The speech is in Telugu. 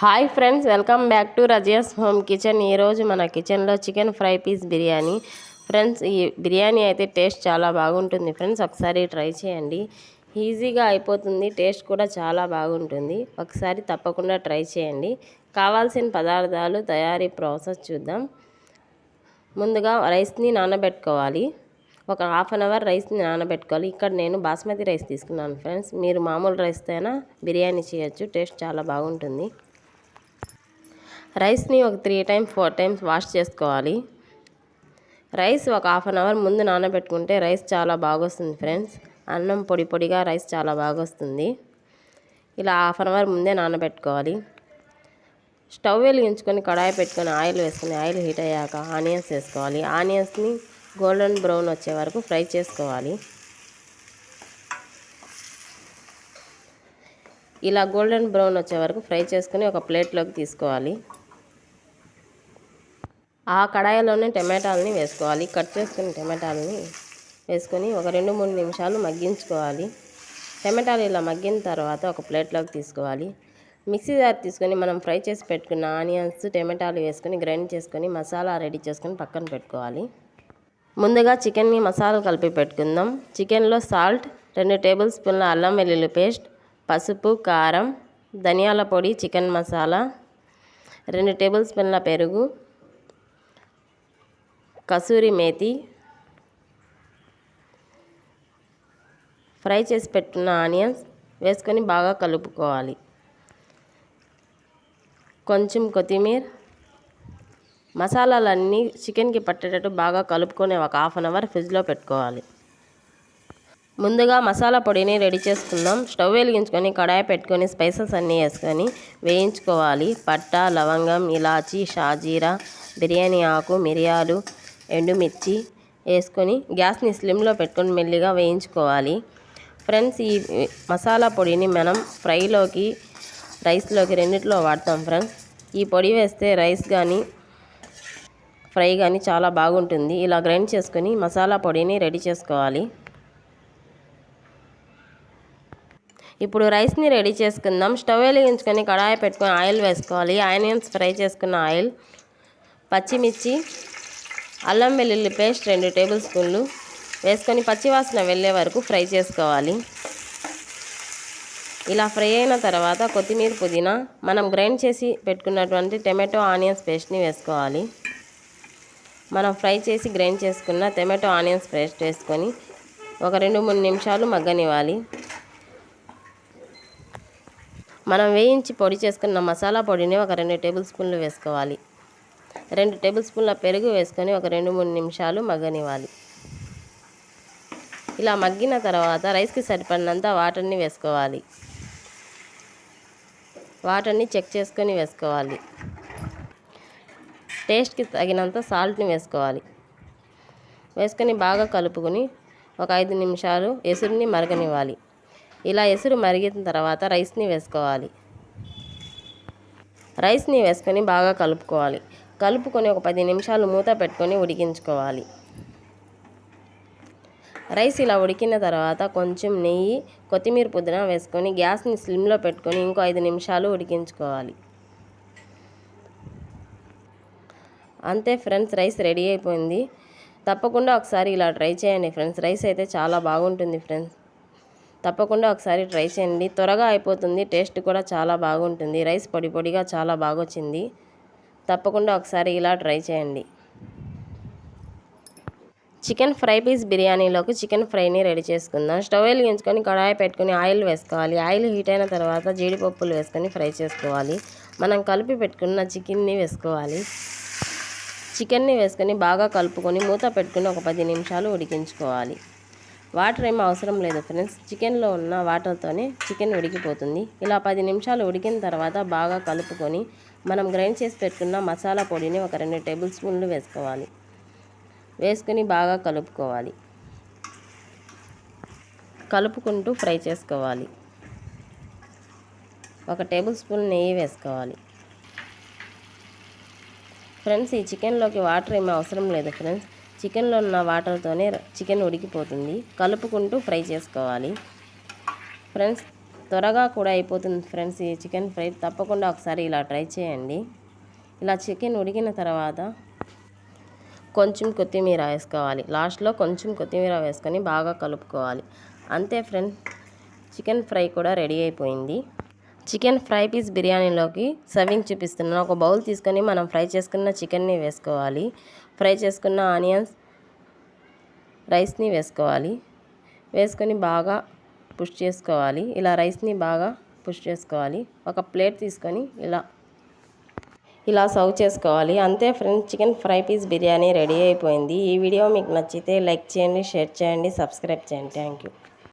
Hi friends welcome back to Razia's home kitchen. ఈరోజు మన కిచెన్లో chicken fry piece biryani. Friends ఈ బిర్యానీ అయితే టేస్ట్ చాలా బాగుంటుంది ఫ్రెండ్స్. ఒకసారి ట్రై చేయండి. ఈజీగా అయిపోతుంది టేస్ట్ కూడా చాలా బాగుంటుంది. ఒకసారి తప్పకుండా ట్రై చేయండి. కావాల్సిన పదార్థాలు తయారీ ప్రాసెస్ చూద్దాం. ముందుగా రైస్ని నానబెట్టుకోవాలి. ఒక హాఫ్ అన్ అవర్ రైస్ని నానబెట్టుకోవాలి. ఇక్కడ నేను బాస్మతి రైస్ తీసుకున్నాను ఫ్రెండ్స్. మీరు మామూలు రైస్తో అయినా బిర్యానీ చేయొచ్చు టేస్ట్ చాలా బాగుంటుంది. రైస్ని ఒక three times four times wash చేసుకోవాలి. రైస్ ఒక హాఫ్ అన్ అవర్ ముందు నానబెట్టుకుంటే రైస్ చాలా బాగొస్తుంది ఫ్రెండ్స్. అన్నం పొడి పొడిగా రైస్ చాలా బాగొస్తుంది. ఇలా హాఫ్ అన్ అవర్ ముందే నానబెట్టుకోవాలి. స్టవ్ వెలిగించుకొని కడాయి పెట్టుకొని ఆయిల్ వేసుకొని ఆయిల్ హీట్ అయ్యాక ఆనియన్స్ వేసుకోవాలి. ఆనియన్స్ని గోల్డెన్ బ్రౌన్ వచ్చే వరకు ఫ్రై చేసుకోవాలి. ఇలా గోల్డెన్ బ్రౌన్ వచ్చే వరకు ఫ్రై చేసుకొని ఒక ప్లేట్లోకి తీసుకోవాలి. ఆ కడాయిలోనే టమాటాలని వేసుకోవాలి. కట్ చేసుకుని టమాటాలని వేసుకొని ఒక రెండు మూడు నిమిషాలు మగ్గించుకోవాలి. టమాటాలు ఇలా మగ్గిన తర్వాత ఒక ప్లేట్లోకి తీసుకోవాలి. మిక్సీ జార్ తీసుకొని మనం ఫ్రై చేసి పెట్టుకున్న ఆనియన్స్ టమాటాలు వేసుకొని గ్రైండ్ చేసుకొని మసాలా రెడీ చేసుకొని పక్కన పెట్టుకోవాలి. ముందుగా చికెన్ని మసాలా కలిపి పెట్టుకుందాం. చికెన్లో సాల్ట్ రెండు టేబుల్ స్పూన్ల అల్లం వెల్లుల్లి పేస్ట్ పసుపు కారం ధనియాల పొడి చికెన్ మసాలా రెండు టేబుల్ స్పూన్ల పెరుగు కసూరి మేతి ఫ్రై చేసి పెట్టుకున్న ఆనియన్స్ వేసుకొని బాగా కలుపుకోవాలి. కొంచెం కొత్తిమీర మసాలాలన్నీ చికెన్కి పట్టేటట్టు బాగా కలుపుకొని ఒక హాఫ్ అన్ అవర్ ఫ్రిడ్జ్లో పెట్టుకోవాలి. ముందుగా మసాలా పొడిని రెడీ చేసుకుందాం. స్టవ్ వెలిగించుకొని కడాయి పెట్టుకొని స్పైసెస్ అన్నీ వేసుకొని వేయించుకోవాలి. పట్ట లవంగం ఇలాచి షాజీరా బిర్యానీ ఆకు మిరియాలు ఎండుమిర్చి వేసుకొని గ్యాస్ని స్లిమ్లో పెట్టుకొని మెల్లిగా వేయించుకోవాలి. ఫ్రెండ్స్ ఈ మసాలా పొడిని మనం ఫ్రైలోకి రైస్లోకి రెండిట్లో వాడతాం ఫ్రెండ్స్. ఈ పొడి వేస్తే రైస్ కానీ ఫ్రై కానీ చాలా బాగుంటుంది. ఇలా గ్రైండ్ చేసుకొని మసాలా పొడిని రెడీ చేసుకోవాలి. ఇప్పుడు రైస్ని రెడీ చేసుకుందాం. స్టవ్ వెలిగించుకొని కడాయి పెట్టుకొని ఆయిల్ వేసుకోవాలి. ఆనియన్స్ ఫ్రై చేసుకున్న ఆయిల్ పచ్చిమిర్చి అల్లం వెల్లుల్లి పేస్ట్ రెండు టేబుల్ స్పూన్లు వేసుకొని పచ్చివాసన వెళ్ళే వరకు ఫ్రై చేసుకోవాలి. ఇలా ఫ్రై అయిన తర్వాత కొత్తిమీర పుదీనా మనం గ్రైండ్ చేసి పెట్టుకున్నటువంటి టమాటో ఆనియన్స్ పేస్ట్ని వేసుకోవాలి. మనం ఫ్రై చేసి గ్రైండ్ చేసుకున్న టమాటో ఆనియన్స్ పేస్ట్ వేసుకొని ఒక రెండు మూడు నిమిషాలు మగ్గనివ్వాలి. మనం వేయించి పొడి చేసుకున్న మసాలా పొడిని ఒక రెండు టేబుల్ స్పూన్లు వేసుకోవాలి. రెండు టేబుల్ స్పూన్ల పెరుగు వేసుకొని ఒక రెండు మూడు నిమిషాలు మగ్గనివ్వాలి. ఇలా మగ్గిన తర్వాత రైస్కి సరిపడినంత వాటర్ని వేసుకోవాలి. వాటర్ని చెక్ చేసుకొని వేసుకోవాలి. టేస్ట్కి తగినంత సాల్ట్ని వేసుకోవాలి. వేసుకొని బాగా కలుపుకొని ఒక ఐదు నిమిషాలు ఎసురుని మరగనివ్వాలి. ఇలా ఎసురు మరిగిన తర్వాత రైస్ని వేసుకోవాలి. రైస్ని వేసుకొని బాగా కలుపుకోవాలి. కలుపుకొని ఒక పది నిమిషాలు మూత పెట్టుకొని ఉడికించుకోవాలి. రైస్ ఇలా ఉడికిన తర్వాత కొంచెం నెయ్యి కొత్తిమీర పుదీనా వేసుకొని గ్యాస్ని స్లిమ్లో పెట్టుకొని ఇంకో ఐదు నిమిషాలు ఉడికించుకోవాలి. అంతే ఫ్రెండ్స్ రైస్ రెడీ అయిపోయింది. తప్పకుండా ఒకసారి ఇలా ట్రై చేయండి ఫ్రెండ్స్ రైస్ అయితే చాలా బాగుంటుంది ఫ్రెండ్స్. తప్పకుండా ఒకసారి ట్రై చేయండి. త్వరగా అయిపోతుంది టేస్ట్ కూడా చాలా బాగుంటుంది. రైస్ పొడి పొడిగా చాలా బాగొచ్చింది. తప్పకుండా ఒకసారి ఇలా ట్రై చేయండి. చికెన్ ఫ్రై పీస్ బిర్యానీలోకి చికెన్ ఫ్రైని రెడీ చేసుకుందాం. స్టవ్ వెలిగించుకొని కడాయి పెట్టుకొని ఆయిల్ వేసుకోవాలి. ఆయిల్ హీట్ అయిన తర్వాత జీడిపప్పులు వేసుకొని ఫ్రై చేసుకోవాలి. మనం కలిపి పెట్టుకున్న చికెన్ని వేసుకోవాలి. చికెన్ని వేసుకొని బాగా కలుపుకొని మూత పెట్టుకుని ఒక పది నిమిషాలు ఉడికించుకోవాలి. వాటర్ ఏమీ అవసరం లేదు ఫ్రెండ్స్. చికెన్లో ఉన్న వాటర్తోనే చికెన్ ఉడికిపోతుంది. ఇలా పది నిమిషాలు ఉడికిన తర్వాత బాగా కలుపుకొని మనం గ్రైండ్ చేసి పెట్టుకున్న మసాలా పొడిని ఒక రెండు టేబుల్ స్పూన్లు వేసుకోవాలి. వేసుకుని బాగా కలుపుకోవాలి. కలుపుకుంటూ ఫ్రై చేసుకోవాలి. ఒక టేబుల్ స్పూన్ నెయ్యి వేసుకోవాలి. ఫ్రెండ్స్ ఈ చికెన్లోకి వాటర్ ఏమీ అవసరం లేదు ఫ్రెండ్స్. చికెన్లో ఉన్న వాటర్తోనే చికెన్ ఉడికిపోతుంది. కలుపుకుంటూ ఫ్రై చేసుకోవాలి. ఫ్రెండ్స్ త్వరగా కూడా అయిపోతుంది ఫ్రెండ్స్ ఈ చికెన్ ఫ్రై. తప్పకుండా ఒకసారి ఇలా ట్రై చేయండి. ఇలా చికెన్ ఉడికిన తర్వాత కొంచెం కొత్తిమీర వేసుకోవాలి. లాస్ట్లో కొంచెం కొత్తిమీర వేసుకొని బాగా కలుపుకోవాలి. అంతే ఫ్రెండ్ చికెన్ ఫ్రై కూడా రెడీ అయిపోయింది. చికెన్ ఫ్రై పీస్ బిర్యానీలోకి సర్వింగ్ చూపిస్తున్నాను ఒక బౌల్ తీసుకొని మనం ఫ్రై చేసుకున్న చికెన్ని వేసుకోవాలి. ఫ్రై చేసుకున్న ఆనియన్స్ రైస్ని వేసుకోవాలి. వేసుకొని బాగా పుష్ చేసుకోవాలి. ఇలా రైస్ని బాగా పుష్ చేసుకోవాలి. ఒక ప్లేట్ తీసుకొని ఇలా ఇలా సర్వ్ చేసుకోవాలి. అంతే friends chicken fry piece biryani ready అయిపోయింది. ఈ వీడియో మీకు నచ్చితే లైక్ చేయండి షేర్ చేయండి సబ్స్క్రైబ్ చేయండి. Thank you.